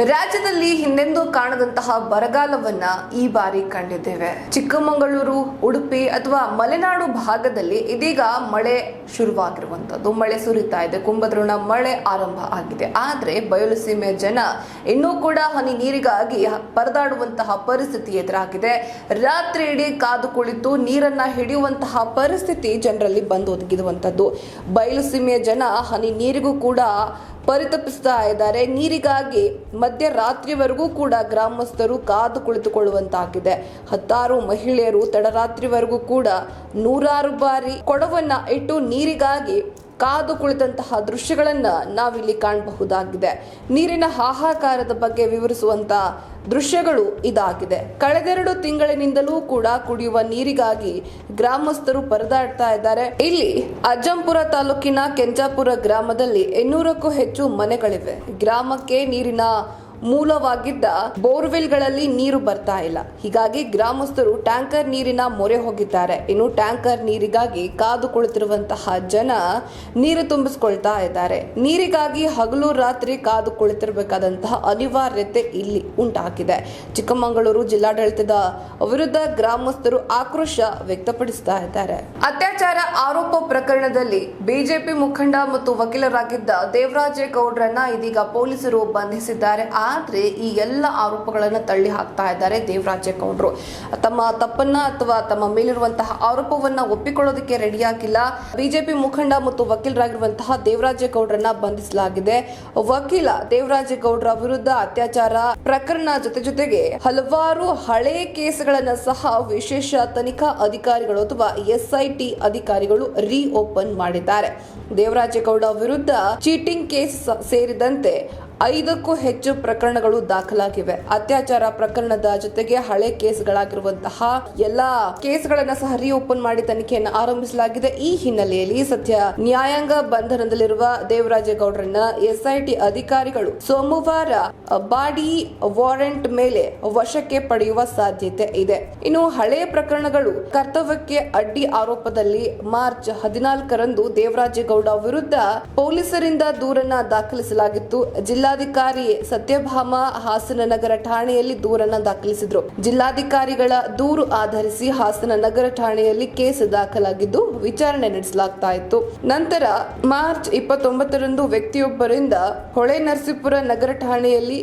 ರಾಜ್ಯದಲ್ಲಿ ಹಿಂದೆಂದೂ ಕಾಣದಂತಹ ಬರಗಾಲವನ್ನ ಈ ಬಾರಿ ಕಂಡಿದ್ದೇವೆ. ಚಿಕ್ಕಮಗಳೂರು, ಉಡುಪಿ ಅಥವಾ ಮಲೆನಾಡು ಭಾಗದಲ್ಲಿ ಇದೀಗ ಮಳೆ ಶುರುವಾಗಿರುವಂತದ್ದು. ಮಳೆ ಸುರಿತಾ ಇದೆ. ಕುಂಭದ್ರೋಣ ಮಳೆ ಆರಂಭ ಆಗಿದೆ. ಆದ್ರೆ ಬಯಲು ಸೀಮೆ ಜನ ಇನ್ನೂ ಕೂಡ ಹನಿ ನೀರಿಗಾಗಿ ಪರದಾಡುವಂತಹ ಪರಿಸ್ಥಿತಿ ಎದುರಾಗಿದೆ. ರಾತ್ರಿ ಇಡೀ ಕಾದು ಕುಳಿತು ನೀರನ್ನ ಹಿಡಿಯುವಂತಹ ಪರಿಸ್ಥಿತಿ ಜನರಲ್ಲಿ ಬಂದು ಒದಗಿರುವಂತದ್ದು ಬಯಲು ಸೀಮೆಯ ಜನ ಹನಿ ನೀರಿಗೂ ಕೂಡ ಪರಿತಪಿಸ್ತಾ ಇದ್ದಾರೆ. ನೀರಿಗಾಗಿ ಮಧ್ಯರಾತ್ರಿವರೆಗೂ ಕೂಡ ಗ್ರಾಮಸ್ಥರು ಕಾದು ಕುಳಿತುಕೊಳ್ಳುವಂತಾಗಿದೆ. ಹತ್ತಾರು ಮಹಿಳೆಯರು ತಡರಾತ್ರಿವರೆಗೂ ಕೂಡ ನೂರಾರು ಬಾರಿ ಕೊಡವನ್ನ ಇಟ್ಟು ನೀರಿಗಾಗಿ ಕಾದು ಕುಳಿತಂತಹ ದೃಶ್ಯಗಳನ್ನು ನಾವಿಲ್ಲಿ ಕಾಣಬಹುದಾಗಿದೆ. ನೀರಿನ ಹಾಹಾಕಾರದ ಬಗ್ಗೆ ವಿವರಿಸುವಂತ ದೃಶ್ಯಗಳು ಇದಾಗಿದೆ. ಕಳೆದೆರಡು ತಿಂಗಳಿನಿಂದಲೂ ಕೂಡ ಕುಡಿಯುವ ನೀರಿಗಾಗಿ ಗ್ರಾಮಸ್ಥರು ಪರದಾಡ್ತಾ ಇದ್ದಾರೆ. ಇಲ್ಲಿ ಅಜ್ಜಂಪುರ ತಾಲೂಕಿನ ಕೆಂಚಾಪುರ ಗ್ರಾಮದಲ್ಲಿ ಇನ್ನೂರಕ್ಕೂ ಹೆಚ್ಚು ಮನೆಗಳಿವೆ. ಗ್ರಾಮಕ್ಕೆ ನೀರಿನ ಮೂಲವಾಗಿದ್ದ ಬೋರ್ವೆಲ್ಗಳಲ್ಲಿ ನೀರು ಬರ್ತಾ ಇಲ್ಲ. ಹೀಗಾಗಿ ಗ್ರಾಮಸ್ಥರು ಟ್ಯಾಂಕರ್ ನೀರಿನ ಮೊರೆ ಹೋಗಿದ್ದಾರೆ. ಇನ್ನು ಟ್ಯಾಂಕರ್ ನೀರಿಗಾಗಿ ಕಾದು ಕುಳಿತಿರುವಂತಹ ಜನ ನೀರು ತುಂಬಿಸ್ಕೊಳ್ತಾ ಇದ್ದಾರೆ. ನೀರಿಗಾಗಿ ಹಗಲು ರಾತ್ರಿ ಕಾದು ಕುಳಿತಿರಬೇಕಾದಂತಹ ಅನಿವಾರ್ಯತೆ ಇಲ್ಲಿ ಉಂಟಾಗಿದೆ. ಚಿಕ್ಕಮಗಳೂರು ಜಿಲ್ಲಾಡಳಿತದ ವಿರುದ್ಧ ಗ್ರಾಮಸ್ಥರು ಆಕ್ರೋಶ ವ್ಯಕ್ತಪಡಿಸ್ತಾ ಇದ್ದಾರೆ. ಅತ್ಯಾಚಾರ ಆರೋಪ ಪ್ರಕರಣದಲ್ಲಿ ಬಿಜೆಪಿ ಮುಖಂಡ ಮತ್ತು ವಕೀಲರಾಗಿದ್ದ ದೇವರಾಜೇಗೌಡರನ್ನ ಇದೀಗ ಪೊಲೀಸರು ಬಂಧಿಸಿದ್ದಾರೆ. ಆದ್ರೆ ಈ ಎಲ್ಲ ಆರೋಪಗಳನ್ನು ತಳ್ಳಿ ಹಾಕ್ತಾ ಇದ್ದಾರೆ ದೇವರಾಜೇಗೌಡರು ತಮ್ಮ ತಪ್ಪನ್ನ ಅಥವಾ ತಮ್ಮ ಮೇಲಿರುವಂತಹ ಆರೋಪವನ್ನ ಒಪ್ಪಿಕೊಳ್ಳೋದಕ್ಕೆ ರೆಡಿಯಾಗಿಲ್ಲ ಬಿಜೆಪಿ ಮುಖಂಡ ಮತ್ತು ವಕೀಲರಾಗಿರುವಂತಹ ದೇವರಾಜೇಗೌಡರನ್ನ ಬಂಧಿಸಲಾಗಿದೆ. ವಕೀಲ ದೇವರಾಜೇಗೌಡರ ವಿರುದ್ಧ ಅತ್ಯಾಚಾರ ಪ್ರಕರಣ ಜೊತೆ ಜೊತೆಗೆ ಹಲವಾರು ಹಳೆ ಕೇಸ್ಗಳನ್ನ ಸಹ ವಿಶೇಷ ತನಿಖಾ ಅಧಿಕಾರಿಗಳು ಅಥವಾ ಎಸ್ಐಟಿ ಅಧಿಕಾರಿಗಳು ರೀ ಓಪನ್ ಮಾಡಿದ್ದಾರೆ ದೇವರಾಜೇಗೌಡ ವಿರುದ್ಧ ಚೀಟಿಂಗ್ ಕೇಸ್ ಸೇರಿದಂತೆ ಐದಕ್ಕೂ ಹೆಚ್ಚು ಪ್ರಕರಣಗಳು ದಾಖಲಾಗಿವೆ. ಅತ್ಯಾಚಾರ ಪ್ರಕರಣದ ಜೊತೆಗೆ ಹಳೆ ಕೇಸ್ಗಳಾಗಿರುವಂತಹ ಎಲ್ಲಾ ಕೇಸ್ಗಳನ್ನ ಸಹ ಓಪನ್ ಮಾಡಿ ತನಿಖೆಯನ್ನು ಆರಂಭಿಸಲಾಗಿದೆ. ಈ ಹಿನ್ನೆಲೆಯಲ್ಲಿ ಸದ್ಯ ನ್ಯಾಯಾಂಗ ಬಂಧನದಲ್ಲಿರುವ ದೇವರಾಜೇಗೌಡರನ್ನ ಎಸ್ಐಟಿ ಅಧಿಕಾರಿಗಳು ಸೋಮವಾರ ಬಾಡಿ ವಾರೆಂಟ್ ಮೇಲೆ ವಶಕ್ಕೆ ಪಡೆಯುವ ಸಾಧ್ಯತೆ ಇದೆ. ಇನ್ನು ಹಳೆಯ ಪ್ರಕರಣಗಳು ಕರ್ತವ್ಯಕ್ಕೆ ಅಡ್ಡಿ ಆರೋಪದಲ್ಲಿ ಮಾರ್ಚ್ ಹದಿನಾಲ್ಕರಂದು ದೇವರಾಜೇಗೌಡ ವಿರುದ್ಧ ಪೊಲೀಸರಿಂದ ದೂರನ್ನ ದಾಖಲಿಸಲಾಗಿತ್ತು. ಜಿಲ್ಲಾಧಿಕಾರಿ ಸತ್ಯಭಾಮ ಹಾಸನ ನಗರ ಠಾಣೆಯಲ್ಲಿ ದೂರನ್ನ ದಾಖಲಿಸಿದ್ರು. ಜಿಲ್ಲಾಧಿಕಾರಿಗಳ ದೂರು ಆಧರಿಸಿ ಹಾಸನ ನಗರ ಠಾಣೆಯಲ್ಲಿ ಕೇಸ್ ದಾಖಲಾಗಿದ್ದು ವಿಚಾರಣೆ ನಡೆಸಲಾಗ್ತಾ ಇತ್ತು. ನಂತರ ಮಾರ್ಚ್ ಇಪ್ಪತ್ತೊಂಬತ್ತರಂದು ವ್ಯಕ್ತಿಯೊಬ್ಬರಿಂದ ಹೊಳೆ ನರಸೀಪುರ ನಗರ ಠಾಣೆಯಲ್ಲಿ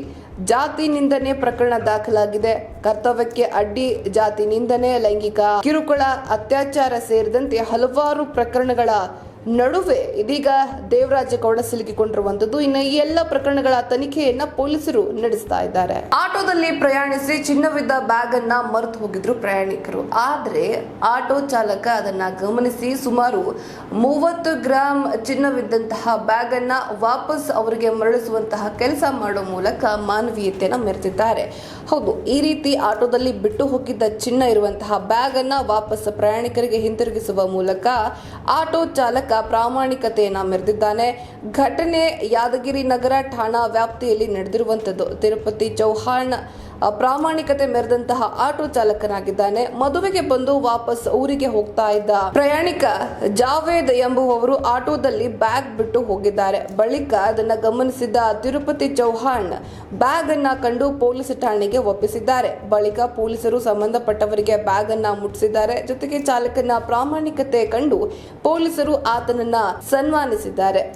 ಜಾತಿ ನಿಂದನೆ ಪ್ರಕರಣ ದಾಖಲಾಗಿದೆ. ಕರ್ತವ್ಯಕ್ಕೆ ಅಡ್ಡಿ, ಜಾತಿ ನಿಂದನೆ, ಲೈಂಗಿಕ ಕಿರುಕುಳ, ಅತ್ಯಾಚಾರ ಸೇರಿದಂತೆ ಹಲವಾರು ಪ್ರಕರಣಗಳ ನಡುವೆ ಇದೀಗ ದೇವರಾಜೇಗೌಡ ಸಿಲುಕಿಕೊಂಡಿರುವಂತದ್ದು ಇನ್ನು ಈ ಎಲ್ಲ ಪ್ರಕರಣಗಳ ತನಿಖೆಯನ್ನ ಪೊಲೀಸರು ನಡೆಸ್ತಾ ಇದ್ದಾರೆ. ಆಟೋದಲ್ಲಿ ಪ್ರಯಾಣಿಸಿ ಚಿನ್ನವಿದ್ದ ಬ್ಯಾಗ್ ಅನ್ನ ಮರೆತು ಹೋಗಿದ್ರು ಪ್ರಯಾಣಿಕರು. ಆದ್ರೆ ಆಟೋ ಚಾಲಕ ಅದನ್ನ ಗಮನಿಸಿ ಸುಮಾರು ಮೂವತ್ತು ಗ್ರಾಂ ಚಿನ್ನವಿದ್ದಂತಹ ಬ್ಯಾಗ್ ಅನ್ನ ವಾಪಸ್ ಅವರಿಗೆ ಮರಳಿಸುವಂತಹ ಕೆಲಸ ಮಾಡೋ ಮೂಲಕ ಮಾನವೀಯತೆಯನ್ನ ಮೆರೆತಿದ್ದಾರೆ ಹೌದು, ಈ ರೀತಿ ಆಟೋದಲ್ಲಿ ಬಿಟ್ಟು ಹೋಗಿದ್ದ ಚಿನ್ನ ಇರುವಂತಹ ಬ್ಯಾಗ್ ಅನ್ನ ವಾಪಸ್ ಪ್ರಯಾಣಿಕರಿಗೆ ಹಿಂತಿರುಗಿಸುವ ಮೂಲಕ ಆಟೋ ಚಾಲಕ ಪ್ರಾಮಾಣಿಕತೆಯನ್ನ ಮೆರೆದಿದ್ದಾನೆ. ಘಟನೆ ಯಾದಗಿರಿ ನಗರ ಠಾಣಾ ವ್ಯಾಪ್ತಿಯಲ್ಲಿ ನಡೆದಿರುವಂತದ್ದು. ತಿರುಪತಿ ಚೌಹಾಣ್ ಪ್ರಾಮಾಣಿಕತೆ ಮೆರೆದಂತಹ ಆಟೋ ಚಾಲಕನಾಗಿದ್ದಾನೆ. ಮದುವೆಗೆ ಬಂದು ವಾಪಸ್ ಊರಿಗೆ ಹೋಗ್ತಾ ಇದ್ದ ಪ್ರಯಾಣಿಕ ಜಾವೇದ್ ಎಂಬುವವರು ಆಟೋದಲ್ಲಿ ಬ್ಯಾಗ್ ಬಿಟ್ಟು ಹೋಗಿದ್ದಾರೆ. ಬಳಿಕ ಅದನ್ನ ಗಮನಿಸಿದ ತಿರುಪತಿ ಚೌಹಾಣ್ ಬ್ಯಾಗ್ ಅನ್ನ ಕಂಡು ಪೊಲೀಸ್ ಠಾಣೆಗೆ ಒಪ್ಪಿಸಿದ್ದಾರೆ. ಬಳಿಕ ಪೊಲೀಸರು ಸಂಬಂಧಪಟ್ಟವರಿಗೆ ಬ್ಯಾಗ್ ಅನ್ನ ಮುಟ್ಟಿಸಿದ್ದಾರೆ. ಜೊತೆಗೆ ಚಾಲಕನ ಪ್ರಾಮಾಣಿಕತೆ ಕಂಡು ಪೊಲೀಸರು ಆತನನ್ನ ಸನ್ಮಾನಿಸಿದ್ದಾರೆ.